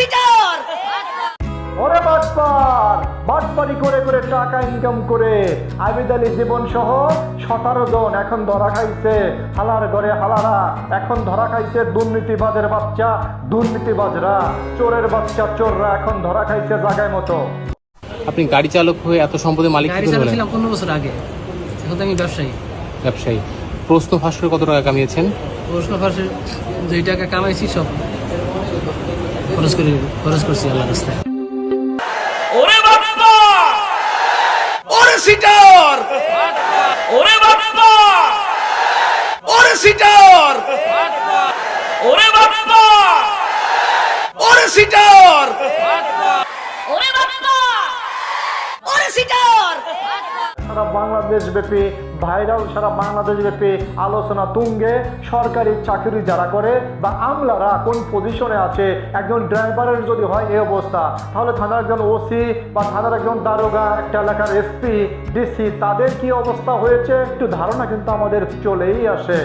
Seater ওরে বাটপার বাটপারি করে করে টাকা ইনকাম করে আবিদ আলী জীবন সহ সতেরো জন এখন ধরা খাইছে। হালার ঘরে হালারা এখন ধরা খাইছে দুর্নীতিবাজের বাচ্চা দুর্নীতিবাজরা। চোরের বাচ্চা চোররা এখন ধরা খাইছে জায়গায় মতো। আপনি গাড়ি চালক হয়ে এত সম্পদের মালিক গাড়ি চালাচ্ছিলাম পনেরো বছর আগে। এখন তো আমি ব্যবসায়ী। ব্যবসায়ী। প্রশ্ন ফাঁস করে কত টাকা কামিয়েছেন? প্রশ্ন ফার্সে যেই টাকা কামাইছি সব। খরচ করি খরচ করছি আল্লাহ রাস্তায়। ওরে বাপ্পা ওরে সিটার! ওরে বাপ্পা ওরে সিটার! ওরে বাপ্পা ওরে সিটার! ওরে বাপ্পা ওরে সিটার! সারা বাংলাদেশ ব্যাপী ভাইরাল সারা বাংলাদেশ ব্যাপী আলোচনা তুঙ্গে সরকারি চাকরি যারা করে বা আমলারা কোন পজিশনে আছে, একজন ড্রাইভারের যদি হয় এই অবস্থা। তাহলে থানার একজন ওসি বা থানার একজন দারোগা, একটা এলাকার এসপি ডিসি তাদের কি অবস্থা হয়েছে? একটু ধারণা কিন্তু আমাদের চলেই আসে।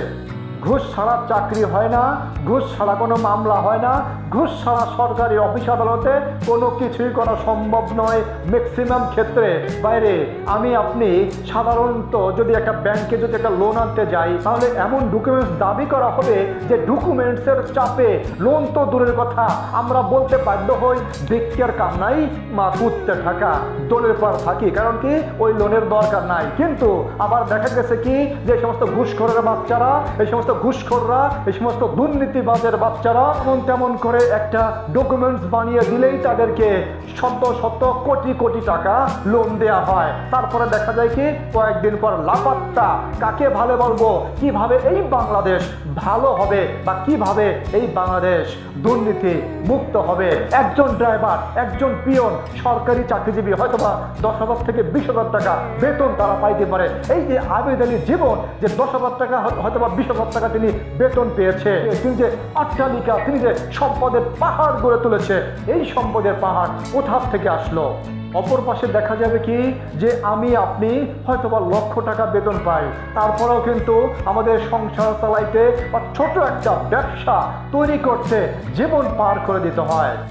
ঘুষ ছাড়া চাকরি হয় না, ঘুষ ছাড়া কোনো মামলা হয় না, ঘুষ ছাড়া সরকারি অফিস আদালতে কোনো কিছুই করা সম্ভব নয় ম্যাক্সিমাম ক্ষেত্রে। বাইরে, আমি, আপনি, সাধারণত যদি একটা ব্যাংকে যদি একটা লোন আনতে যাই, তাহলে এমন ডকুমেন্টস দাবি করা হবে যে ডকুমেন্টসের চাপে লোন তো দূরের কথা, আমরা বলতে বাধ্য হই, ভিক্ষার নাই, মা কুত্তে থাকা, দোলের পর থাকি, কারণ কি, ওই লোনের দরকার নাই। কিন্তু আবার দেখা গেছে কি, যে সমস্ত ঘুষখোরের বাচ্চারা, এই সমস্ত ঘুষখোররা, এই সমস্ত দুর্নীতিবাজের বাচ্চারা, এমন তেমন করে একটা ডকুমেন্টস বানিয়ে দিলেই তাদেরকে শত শত কোটি কোটি টাকা লোন দেয়া হয়। তারপরে দেখা যায় কি, কয়েকদিন পর লাপাত্তা। কাকে ভালো বলব? কীভাবে এই বাংলাদেশ ভালো হবে বা কীভাবে এই বাংলাদেশ দুর্নীতি মুক্ত হবে? একজন ড্রাইভার, একজন পিয়ন, সরকারি চাকরিজীবী হয়তো বা দশ হাজার থেকে বিশ হাজার টাকা বেতন তারা পাইতে পারে। এই যে আবেদ আলীর জীবন, যে দশ হাজার টাকা হয়তো বা বিশ হাজার টাকা তিনি বেতন পেয়েছে। তিনি যে অট্টালিকা, তিনি যে সম্পদের পাহাড় গড়ে তুলেছে, এই সম্পদের পাহাড় কোথা থেকে আসলো? অপর পাশে দেখা যাবে কি, যে আমি, আপনি হয়তোবা লক্ষ টাকা বেতন পাই। তারপরেও কিন্তু আমাদের সংসার চালাইতে বা ছোট একটা ব্যবসা তৈরি করতে জীবন পার করে দিতে হয়।